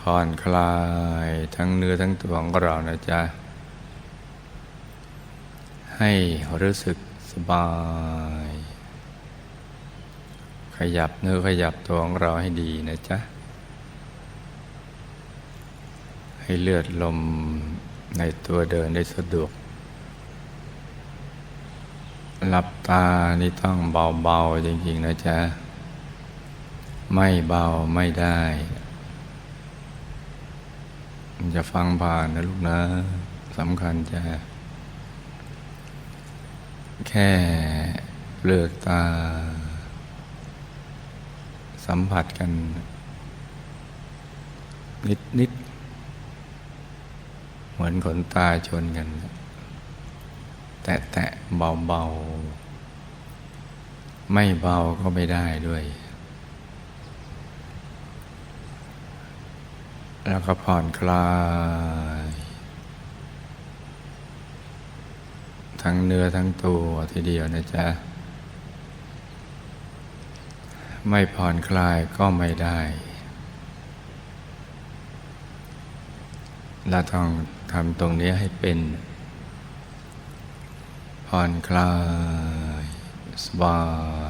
ผ่อนคลายทั้งเนื้อทั้งตัวของเรานะจ๊ะ ให้รู้สึกสบาย ขยับเนื้อขยับตัวของเราให้ดีนะจ๊ะ ให้เลือดลมในตัวเดินได้สะดวก หลับตานี่ต้องเบาๆจริงๆนะจ๊ะ ไม่เบาไม่ได้ จะฟังผ่านนะลูกนะสำคัญจะ แค่เปลือกตา สัมผัสกัน นิดนิดเหมือนขนตาชนกัน แตะแตะเบาเบาไม่เบาก็ไม่ได้ด้วย แล้วก็ผ่อนคลาย ทั้งเนื้อทั้งตัวทีเดียวนะจ๊ะ ไม่ผ่อนคลายก็ไม่ได้ เราต้องทำตรงนี้ให้เป็น ผ่อนคลาย สบาย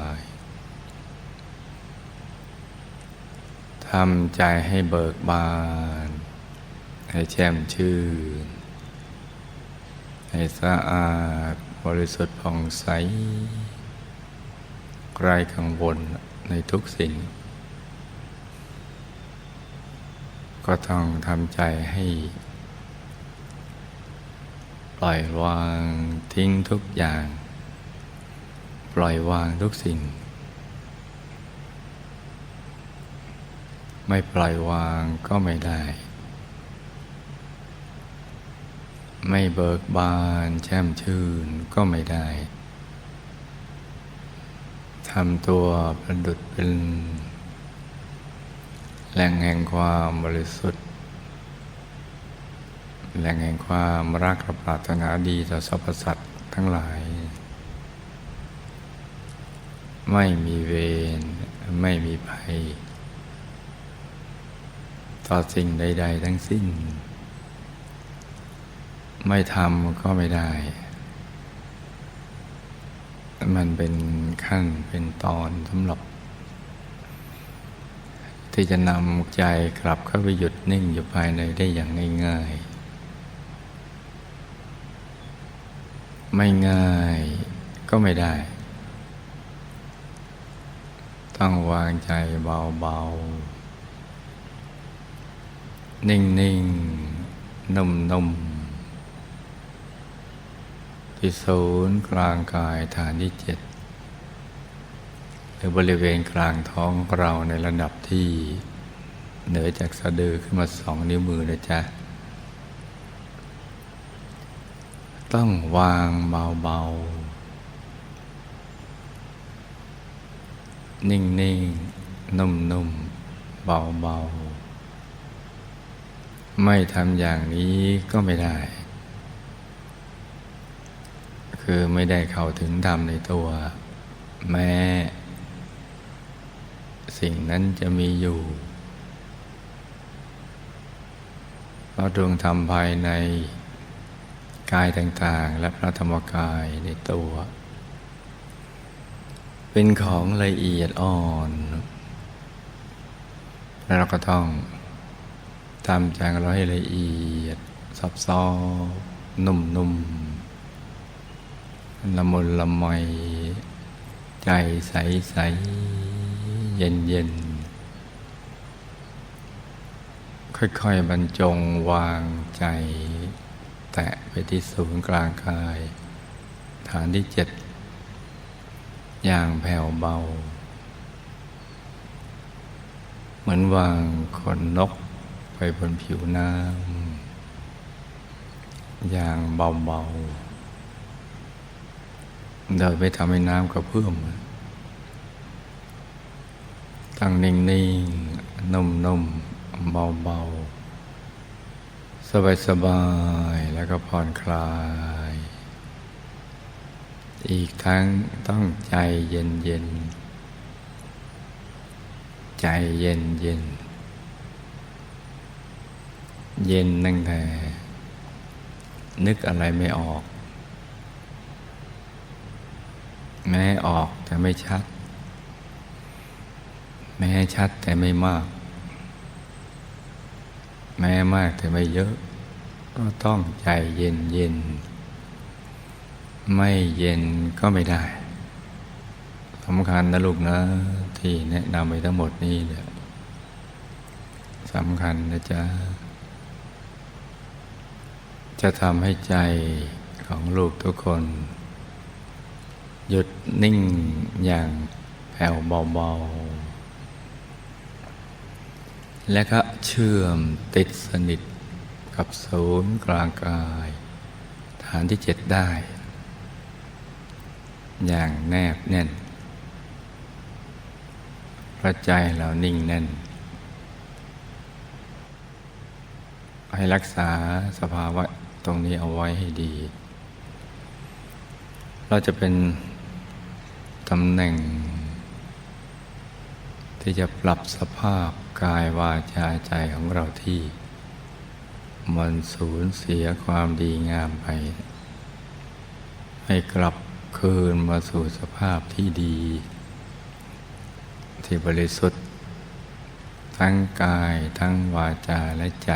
ทำใจให้เบิกบาน ให้แช่มชื่น ให้สะอาดบริสุทธิ์ผ่องใสไร้กังวลในทุกสิ่ง ก็ต้องทำใจให้ ปล่อยวางทิ้งทุกอย่าง ปล่อยวางทุกสิ่ง ไม่ปล่อยวางก็ไม่ได้ ไม่เบิกบานแช่มชื่นก็ไม่ได้ทำตัวประดุดเป็น แหล่งแห่งความบริสุทธิ์ แหล่งแห่งความรักและปรารถนาดีต่อสรรพสัตว์ทั้งหลาย ไม่มีเวรไม่มีภัย ต่อสิ่งใด ๆ ทั้งสิ้น ไม่ทำก็ไม่ได้ มันเป็นขั้นเป็นตอนสำหรับ ที่จะนำใจกลับเข้าไปหยุดนิ่งอยู่ภายในได้อย่างง่ายๆไม่ง่ายก็ไม่ได้ ต้องวางใจเบาๆ นิ่งๆนุ่มๆที่ศูนย์กลางกายฐานที่เจ็ดหรือบริเวณกลางท้องเราในระดับที่เหนือจากสะดือขึ้นมาสองนิ้วมือนะจ๊ะ ต้องวางเบาๆ นิ่งๆนุ่มๆ เบาๆ ไม่ทำอย่างนี้ก็ไม่ได้ คือไม่ได้เข้าถึงธรรมในตัว แม้ สิ่งนั้นจะมีอยู่ เพราะดวงธรรมภายในกายต่างๆ และพระธรรมกายในตัว เป็นของละเอียดอ่อน แล้วเราก็ต้อง ทำใจเราให้ละเอียดซับซ้อนนุ่มๆละมุนละไมใจใสใสเย็นเย็นค่อย ๆ บรรจงวางใจ แตะไปที่ศูนย์กลางกาย ฐานที่เจ็ดอย่างแผ่วเบา เหมือนวางขนนก ไปบนผิวน้ำอย่างเบาๆโดยไม่ทำให้น้ำกระเพื่อมตั้งนิ่งๆนุ่มๆเบาๆ สบายๆ แล้วก็ผ่อนคลาย อีกทั้งต้องใจเย็นๆ ใจเย็นเย็น เย็นตั้งแต่ นึกอะไรไม่ออก แม้ออกแต่ไม่ชัด แม้ชัดแต่ไม่มาก แม้มากแต่ไม่เยอะ ก็ต้องใจเย็นเย็น ไม่เย็นก็ไม่ได้สำคัญนะลูกนะ ที่แนะนำไปทั้งหมดนี้เนี่ยสำคัญนะจ๊ะ จะทำให้ใจของลูกทุกคน หยุดนิ่งอย่างแผ่วเบาๆ และก็เชื่อมติดสนิทกับศูนย์กลางกาย ฐานที่เจ็ดได้ อย่างแนบแน่นพระใจเรานิ่งแน่น ให้รักษาสภาวะ ตรงนี้เอาไว้ให้ดี เราจะเป็นตำแหน่ง ที่จะปรับสภาพกายวาจาใจของเราที่ มันสูญเสียความดีงามไป ให้กลับคืนมาสู่สภาพที่ดี ที่บริสุทธิ์ ทั้งกายทั้งวาจาและใจ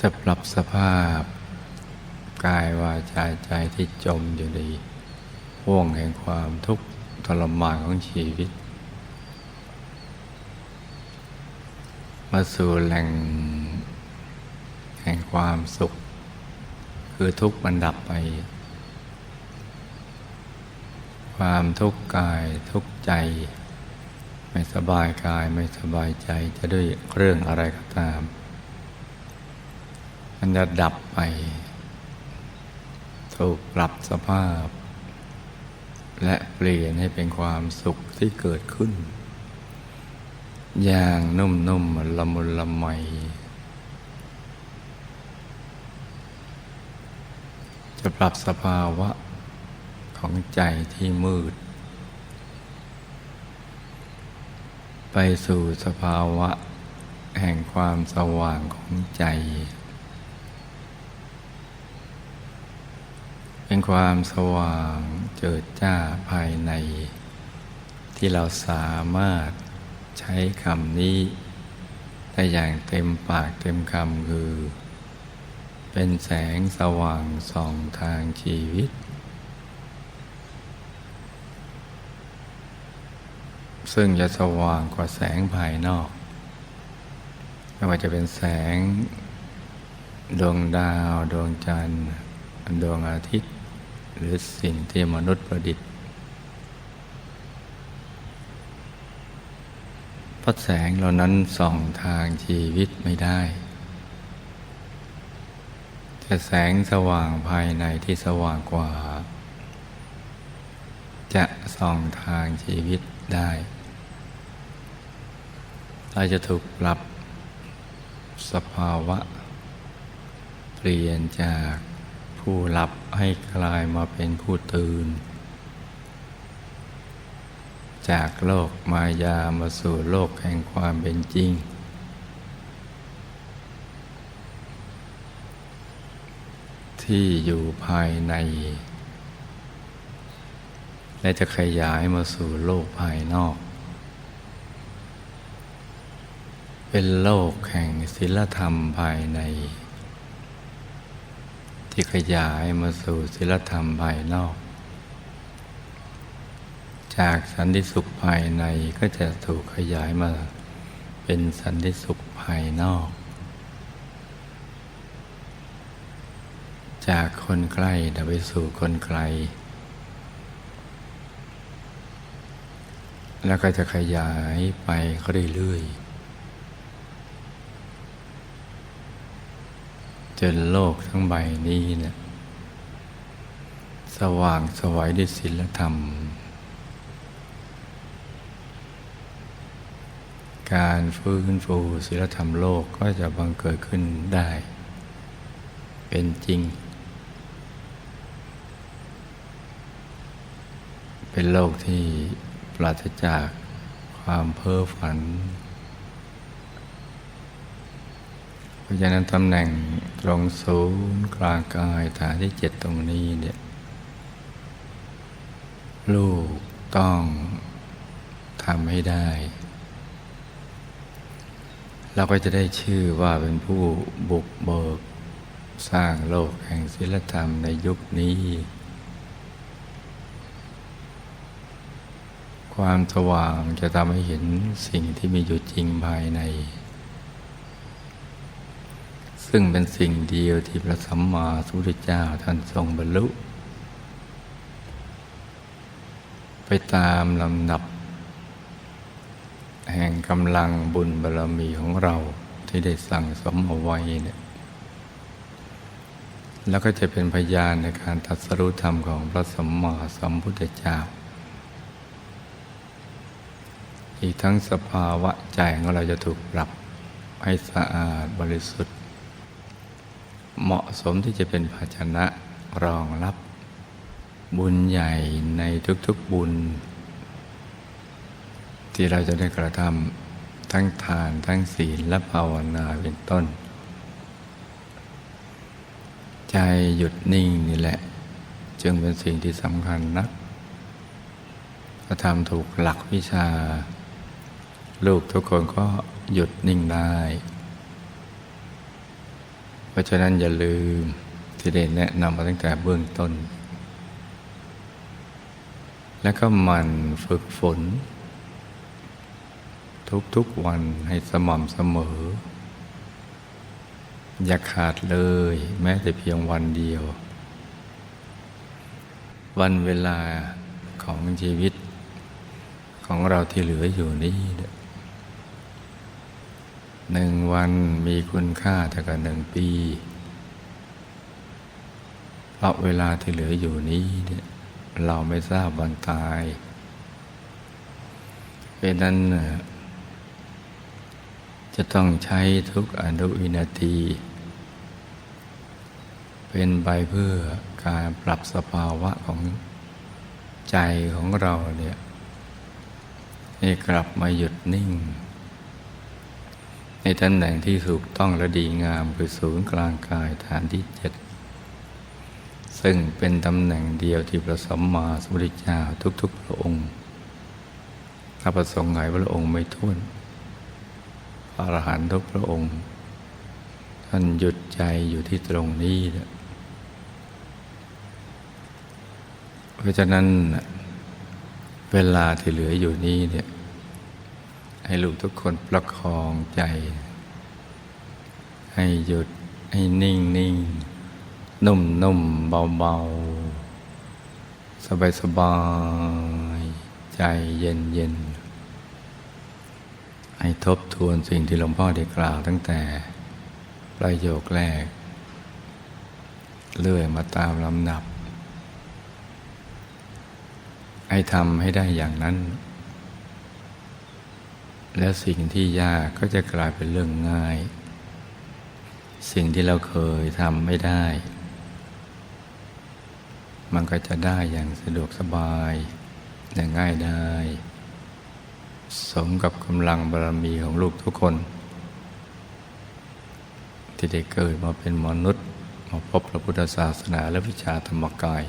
จะปรับสภาพ กายวาจาใจที่จมอยู่ในห่วงแห่งความทุกข์ทรมานของชีวิต มาสู่แหล่งแห่งความสุข คือทุกข์มันดับไป ความทุกข์กายทุกข์ใจ ไม่สบายกายไม่สบายใจจะด้วยเรื่องอะไรก็ตาม มันจะดับไป ถูกปรับสภาพ และเปลี่ยนให้เป็นความสุขที่เกิดขึ้น อย่างนุ่มๆละมุนละไมจะปรับสภาวะของใจที่มืด ไปสู่สภาวะแห่งความสว่างของใจ เป็นความสว่างเจิดจ้าภายใน ที่เราสามารถใช้คำนี้ได้อย่างเต็มปากเต็มคำคือ เป็นแสงสว่างส่องทางชีวิต ซึ่งจะสว่างกว่าแสงภายนอก ไม่ว่าจะเป็นแสง ดวงดาว ดวงจันทร์ดวงอาทิตย์ หรือสิ่งที่มนุษย์ประดิษฐ์เพราะแสงเหล่านั้นส่องทางชีวิตไม่ได้ แต่แสงสว่างภายในที่สว่างกว่า จะส่องทางชีวิตได้เราจะถูกปรับสภาวะ เปลี่ยนจาก ผู้หลับให้กลายมาเป็นผู้ตื่น จากโลกมายามาสู่โลกแห่งความเป็นจริง ที่อยู่ภายใน และจะขยายมาสู่โลกภายนอก เป็นโลกแห่งศิลธรรมภายใน ที่ขยายมาสู่ศิลธรรมภายนอก จากสันติสุขภายในก็จะถูกขยายมาเป็นสันติสุขภายนอก จากคนใกล้ไปสู่คนไกล แล้วก็จะขยายไปเรื่อยๆ จนโลกทั้งใบนี้เนี่ยสว่างสวัยด้วยศีลธรรม การฟื้นฟูศีลธรรมโลกก็จะบังเกิดขึ้นได้ เป็นจริง เป็นโลกที่ปราศจากความเพ้อฝัน เพ ราะฉะนั้นตำแหน่งตรงศูนย์กลางกายฐานที่เจ็ดตรงนี้เนี่ยลูกต้องทำให้ได้ เราก็จะได้ชื่อว่าเป็นผู้บุกเบิก สร้างโลกแห่งศิลธรรมในยุคนี้ ความสว่างจะทำให้เห็นสิ่งที่มีอยู่จริงภายใน ซึ่งเป็นสิ่งเดียวที่พระสัมมาสัมพุทธเจ้าท่านทรงบรรลุ ไปตามลำดับ แห่งกำลังบุญบารรมีของเราที่ได้สั่งสมเอาไว้เนี่ยแล้วก็จะเป็นพยานในการตรัสรู้ธรรมของพระสัมมาสัมพุทธเจ้า อีกทั้งสภาวะใจของเราจะถูกปรับให้สะอาดบริสุทธิ์ เหมาะสมที่จะเป็นภาชนะรองรับ บุญใหญ่ในทุกๆบุญ ที่เราจะได้กระทำทั้งทานทั้งศีลและภาวนาเป็นต้น ใจหยุดนิ่งนี่แหละ จึงเป็นสิ่งที่สำคัญนักถ้าทำถูกหลักวิชา ลูกทุกคนก็หยุดนิ่งได้ ราะฉะนั้นอย่าลืมที่ได้แนะนำมาตั้งแต่เบื้องต้น แล้วก็มันฝึกฝน ทุกๆวันให้สม่ำเสมอ อย่าขาดเลยแม้แต่เพียงวันเดียว วันเวลาของชีวิต ของเราที่เหลืออยู่นี้เนี่ย หนึ่งวันมีคุณค่าเท่ากับหนึ่งปี เพราะเวลาที่เหลืออยู่นี้เนี่ยเราไม่ทราบวันตายเป็นนั้นจะต้องใช้ทุกอนุวินาที เป็นใบเพื่อการปรับสภาวะของใจของเราเนี่ยให้กลับมาหยุดนิ่ง ในตำแหน่งที่ถูกต้องและดีงามคือศูนย์กลางกายฐานที่เจ็ดซึ่งเป็นตำแหน่งเดียวที่พระสัมมาสัมพุทธเจ้าทุกๆพระองค์ถ้าประสงค์ไหนพระองค์ไม่ท้วนพระอรหันต์ทุกพระองค์ ท่านหยุดใจอยู่ที่ตรงนี้เพราะฉะนั้นเวลาที่เหลืออยู่นี้เนี่ย ให้ลูกทุกคนประคองใจ ให้หยุดให้นิ่งนิ่งนุ่มนุ่มเบาเบาสบายสบายใจเย็นเย็นให้ทบทวนสิ่งที่หลวงพ่อได้กล่าวตั้งแต่ประโยคแรก เลื่อยมาตามลำดับ ให้ทำให้ได้อย่างนั้น แล้วสิ่งที่ยากก็จะกลายเป็นเรื่องง่าย สิ่งที่เราเคยทำไม่ได้ มันก็จะได้อย่างสะดวกสบายอย่างง่ายได้ สมกับกำลังบารมีของลูกทุกคน ที่ได้เกิดมาเป็นมนุษย์มาพบพระพุทธศาสนาและวิชาธรรมกาย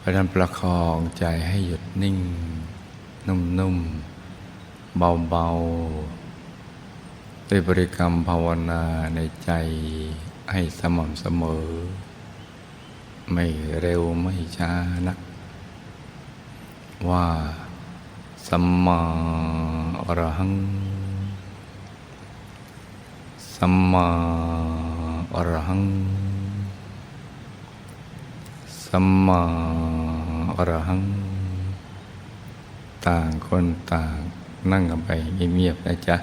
พระนั้นประคองใจให้หยุดนิ่ง นุ่มๆ เบาๆ ด้วยบริกรรมภาวนาในใจให้สม่ำเสมอ ไม่เร็วไม่ช้านัก ว่าสัมมาอรหัง สัมมาอรหัง สัมมาอรหัง ต่างคนต่างนั่งกันไปเงียบๆนะจ๊ะ